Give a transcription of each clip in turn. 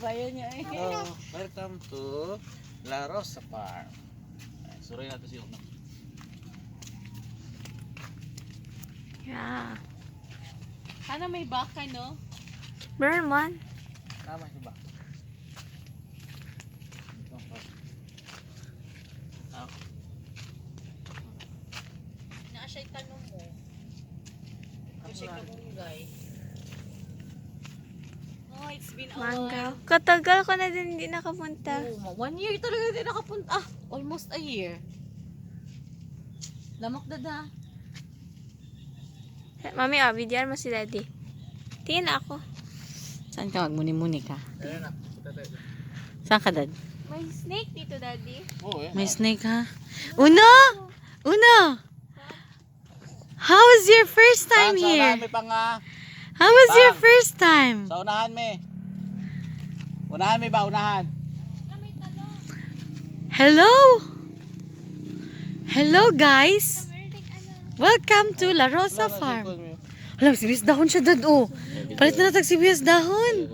Bayo niya eh. Hello, welcome to La Rosa Farm. Ay, Suray natin si Una. Yeah. Sana may baka, no? Meron man. Tama siya ba? Ito ang farm. Naa siya'y tanong mo. Ako siya'y kamunggay. Oh, it's been a Mangga. Katagal ko na din hindi nakapunta. Oh, one year talaga din nakapunta. Ah, almost a year. Lamak dada. Mami, oh, videoan mo si daddy. Tingin na ako. Saan ka magmuni-muni ka? Saan ka, dad? May snake dito, daddy. Oo. May snake ha? Una! Una! How was your first time Saan, Sa here? unahan may pang ah. How was your Pang. first time? Sa unahan may. Unahan may ba? Unahan. Hello? Hello guys! Welcome to La Rosa Farm. Alam, sibis dahon siya dad oh. Palit na natag sibis dahon.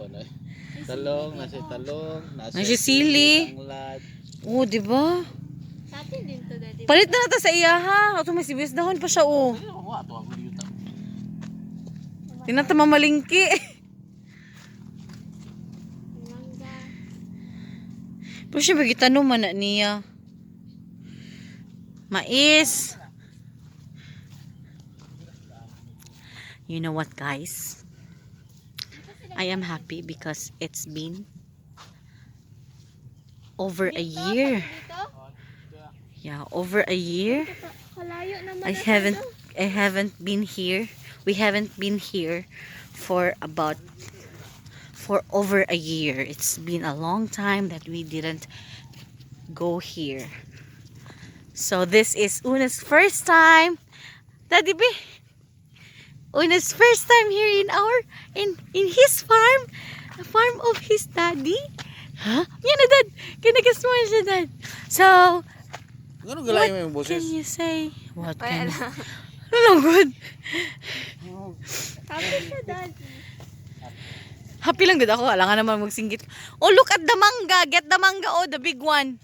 Talong, nasa talong, nasa sili. Oh, di ba? Palit na nata sa iya ha. Ito may sibis dahon pa siya oh. Ano ako nga, ito ako dito. Tinata mamalingki. Pero siya magitanong man na niya. Mais. You know what guys? I am happy because it's been over a year. Yeah, over a year. I haven't I haven't been here. We haven't been here for about for over a year. It's been a long time that we didn't go here. So this is Una's first time. Daddy B. Una's first time here in our in in his farm. The farm of his daddy. Huh? Yan na dad. Kinagas mo siya dad. So, Ano galayin mo yung can you say? What Wala can na. Ano good? Happy siya, daddy. Happy lang gud ako. Alangan naman magsinggit. Oh, look at the manga. Get the manga. Oh, the big one.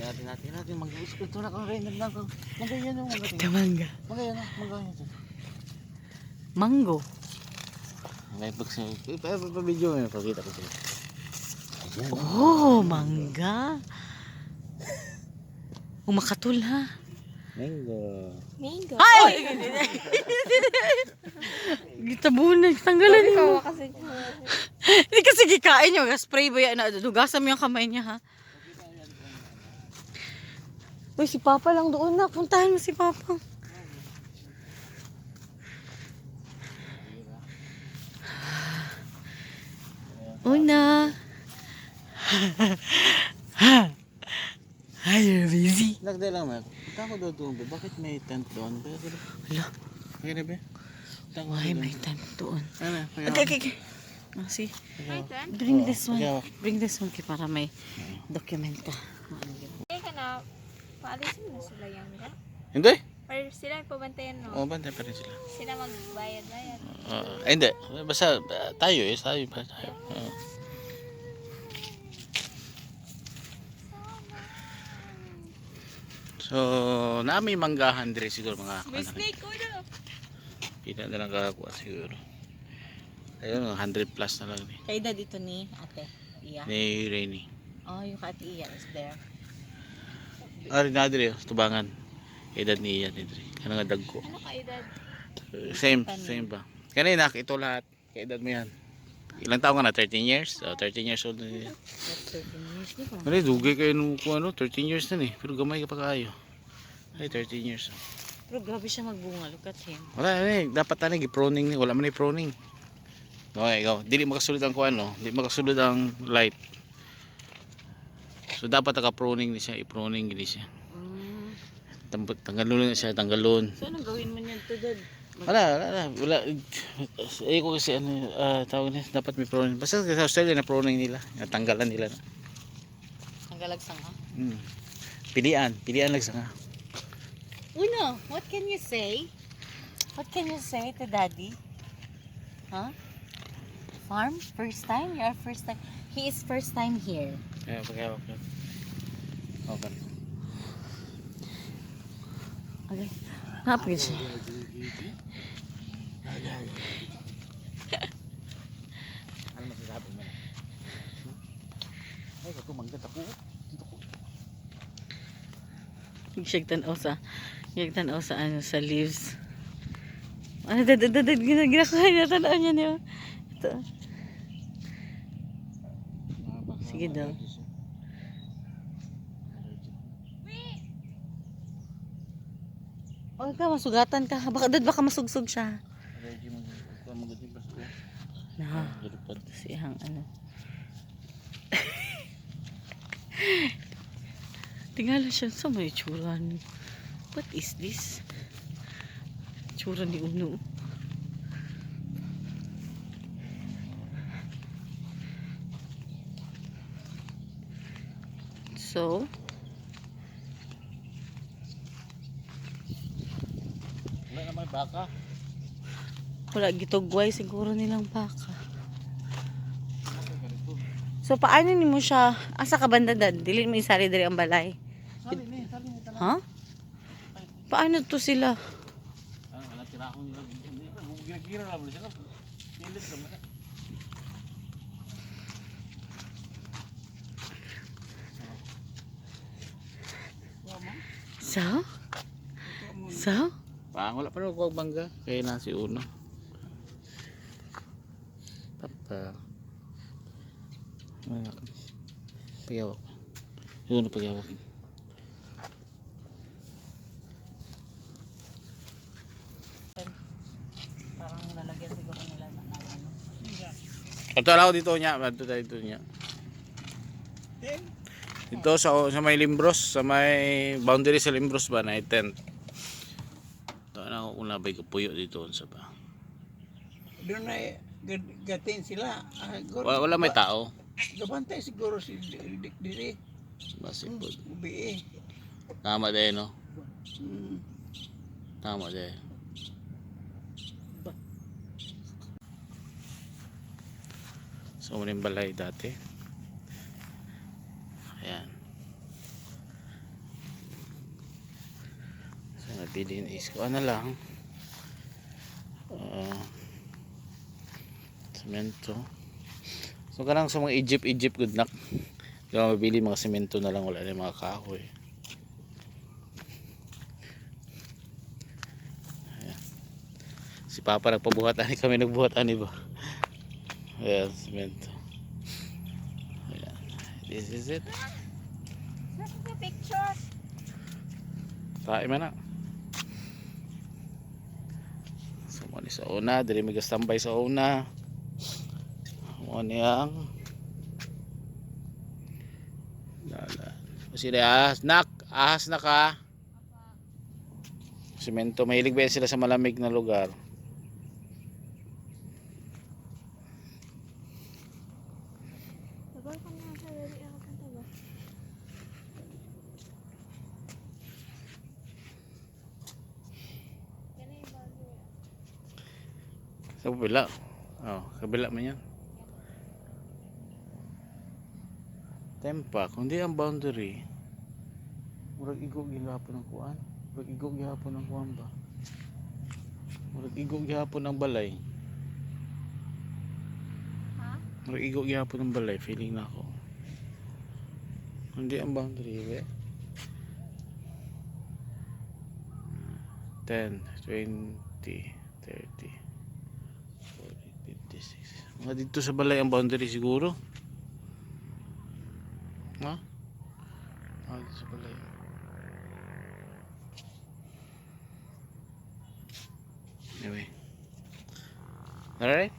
Natin natin natin mag-usap ito na kang rin lang kang magayan yung manga. magayan na magayan ito. Mango. May pag sa video mo pakita ko sa'yo. Oh, manga. Umakatul ha. Mango. Mango. Ay! Gitabunan. Tanggalan Ikaw mo. kasi. Hindi kasi gikain nyo. Spray ba yan? Dugasan mo yung kamay niya ha. Uy, si Papa lang doon na. Puntahan mo si Papa. Una. Hi, you're busy. Lagday lang mak. Punta ko doon doon. Bakit may tent doon? Ba? Punta ko why may tent doon? Ano? Okay, okay, okay. Ah, see, ten? bring this one. Bring this one kay para may document ka. Hindi ka na. Paalisin na sila yung ga. Hindi. Or sila pabantayan no? Oo, bantay pa rin sila. Sila magbayad-bayad. Oo. hindi. Basta tayo eh. Tayo pa tayo. Oo. So, nami manggahan dire siguro mga May anak. snake ko na. Pila na lang kakakuha siguro. Ayun, 100 plus na lang ni. Kay dad dito ni ate. Iya. Ni Rainy. Oh, yung ate Iya is there. Ah, rin na dire, tubangan. Edad ni ni dire. Kana nga dagko. Ano ka edad? Same, same ba? Kanina, ito lahat. Kaya edad mo yan. Ilang taon ka na? 13 years? Oh, 13 years old na niya. That's 13 years di ba? Ano, dugay kayo nung kung ano, 13 years na eh. Pero gamay ka pa kayo. Ay, 13 years. Pero grabe siya magbunga. Look at him. Wala na eh. Dapat na eh. Proning ni. Wala man eh proning. Okay, ikaw. Dili makasulod ang kuan no. Dili makasulod ang light. So dapat naka-proning ni siya. I-proning gini siya. Mm. Tanggalon na siya. Tanggalon. So anong gawin mo niyan to dad? Wala, wala, wala. wala. Eh ko kasi ano, ah, tawag niya. Dapat may proning. Basta sa Australia na proning nila. Natanggalan nila. Ang galagsang ha? Hmm. Pilian. Pilian lang sa nga. Uno, what can you say? What can you say to daddy? Huh? Farm? First time? You're first time. He is first time here. Kaya paghawak yun. Okay. Okay. Happy siya. Ano masasabi mo na? Ay, kato manggat ako. Dito ko. Siya tanaw sa siya tanaw sa ano sa leaves. Ano dad dad dad ginagawa niya tanaw niya niyo. Ito. Sige daw. Huwag ka masugatan ka. Baka dad baka masugsog siya. Na. Galipad. Sihang ano. Tingala siya sa may tsura ni- What is this? Tsura ni Uno. So, Wala naman baka. wala gitugway siguro nilang baka. So, paano ni mo siya? Asa ka banda dad? Dili mo isali diri ang balay. Sali ni, sali ni. Ha? Paano to sila? Ah, wala tira nila. Gira-gira lang sila. Pilit lang. So? So? Pang wala pa rin ako bangga. Kaya na si Uno. Papa. Wala ka. Pagyawak. Si Uno pagyawak. Parang lalagyan siguro nila na ano. Ito lang dito niya. Ito tayo dito niya. Dito sa sa may Limbros, sa may boundary sa Limbros ba na tent. Ito na ako kung nabay ko puyo dito sa ba. Doon ay gatin sila. Ah, gor- Wala, wala may tao. Gabantay siguro si Dik Diri. Basi po. Ubi eh. Tama din no. Hmm. Tama din. So, yung balay dati. So, nabili is ko. Ano lang. Uh, semento. So, kanang sa mga Egypt, Egypt, good luck. Hindi ka mabili mga semento na lang. Wala na mga kahoy. Si Papa nagpabuhat ani kami nagbuhat ani ba. Ayan, semento. Ayan. This is it. Picture? Tayo man na. So, mo ni sa una, dili may gastambay sa una. Mo ni ang Lala. Kasi ahas, nak, ahas na ka. Semento, mahilig ba sila sa malamig na lugar? Tagal ka na sa dali ako kanta ba? Yan yung bago. Sa kabila. Oh, kabila man yan. Tempa, kundi ang boundary. Murag igo gihapon ng kuan. Murag igo gihapon ng kuan ba? Murag igo gihapon ng balay. Ha? Murag igo gihapon ng balay, feeling na ako. Hindi ang boundary, be. 10, 20, 30, 40, 56. Mga dito sa balay ang boundary siguro. Ha? Ah, dito sa balay. Anyway. Alright?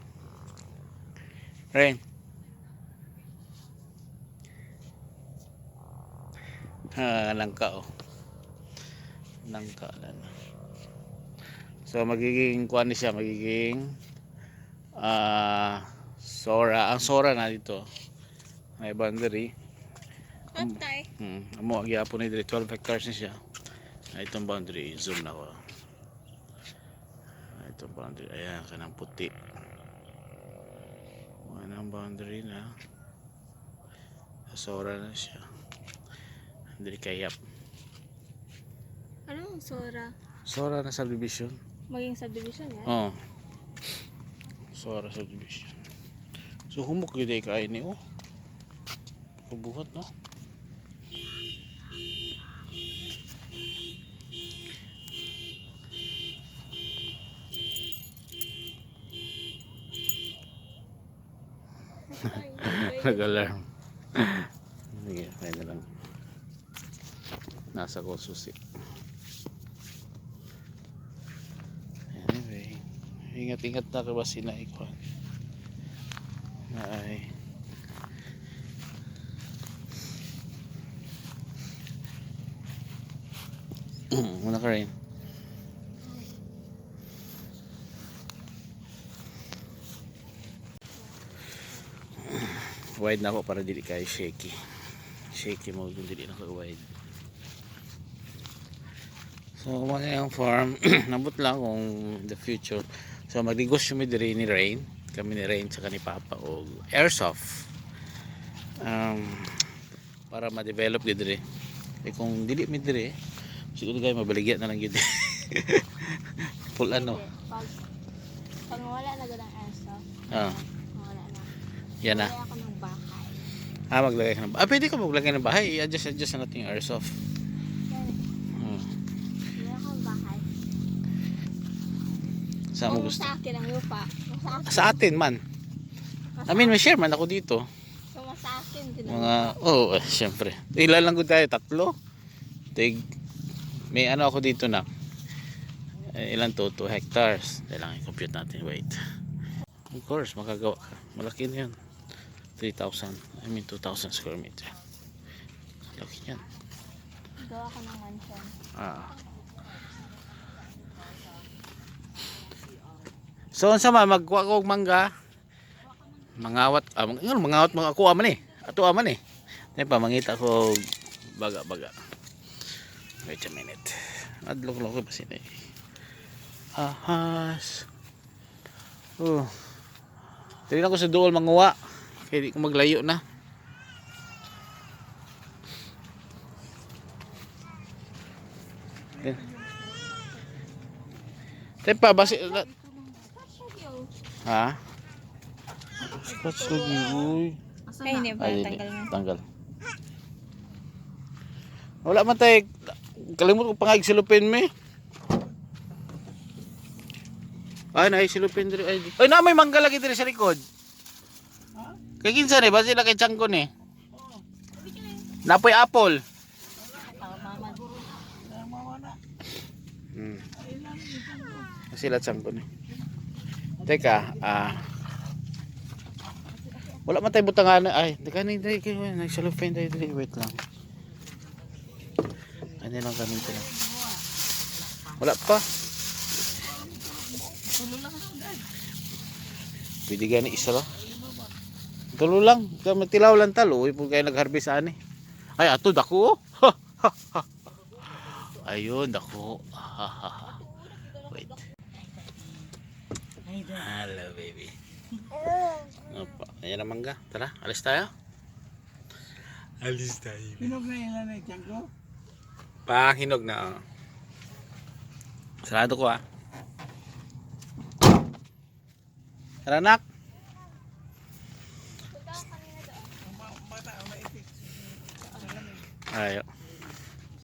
Rain. Ah, langka oh. Langka na. So magiging kuan siya, magiging ah Sora. Ang Sora na dito. May boundary. Patay. Hmm, amo gyapon ni diri 12 hectares ni siya. Na itong boundary zoom na ko. Ito boundary. Ayan, kanang puti. Ayan ang boundary na. Sora na siya. Hindi kayap. Ano ang Sora? Sora na subdivision. Maging subdivision yan? Oo. Oh. Sora subdivision. So humok yun ay kain ni oh. Pabuhat no. Nag-alarm. Sige, kaya na lang. Nasa ko susi. Anyway, ingat-ingat na ka ba sina Ikwan? Na ay Muna ka rin. Wide na ako para dili kayo shaky. Shaky mo kung dili na ka wide. So, mga yung farm, nabot lang kung the future. So, magnegosyo mi diri ni Rain. Kami ni Rain sa ni Papa o airsoft. Um, para ma-develop di diri. Eh kung dili mi diri, siguro kayo mabaligyan na lang yun. Full ano. Pag, pag wala na ganang airsoft, Ah, wala na. yan na. Wala ako ng bahay. Ah, maglagay ka ng Ah, pwede ka maglagay ng bahay. I-adjust, adjust na natin yung airsoft. Yan. Hmm. Wala akong bahay. Saan mo gusto? sa akin ang lupa. Sa akin. Sa atin man. I mean, may share man ako dito. Kung sa akin Mga, oh, eh, syempre. Ilan lang ko tayo? Tatlo? Tig, may ano ako dito na. Eh, ilan to? 2 hectares. Kailangan i-compute natin. Wait. Of course, makagawa ka. Malaki na yun. 3,000. I mean, 2,000 square meter. Laki yan. gawa ko ng mansion. Ah. So, unsa man magkuha ko og mangga? Mangawat, ah, mang, mangawat mga ako aman eh. Ato aman eh. Tay pa mangita ko baga-baga. Wait a minute. Adlok-lok ko pa sila eh. Ahas. Oh. Tingnan ko sa duol manguwa. Kaya di ko maglayo na. Tay pa basi Ha? Scotch lagi, uy. Ay, hindi ba? Ay, Tanggal na. Tanggal. Wala man tayo. Kalimut ko pangag silupin me. Ay, na silupin diri. Ay, ay na may mangga lagi diri sa likod. Kay kinsa ni basi na kay Chanko ni. Napoy apple. Hmm. Sila Chanko ni. Teka, ah. Wala man tayo butangan. Ay di ka ni di ka nagsalupin tayo dili wait lang. Ano lang lang wala pa. Pwede gani isa lang. Tulo lang. Kami tilaw lang talo. Uy po kayo nag-harvest ani. Ay ato dako oh. ayun dako. wait hello baby Opo. Ayan ang mangga. Tara, alis tayo. Alis tayo. Hinog na yung nanay tiyan ko. Pahinog na. oh. Sarado ko ah. Tara nak. Ayo.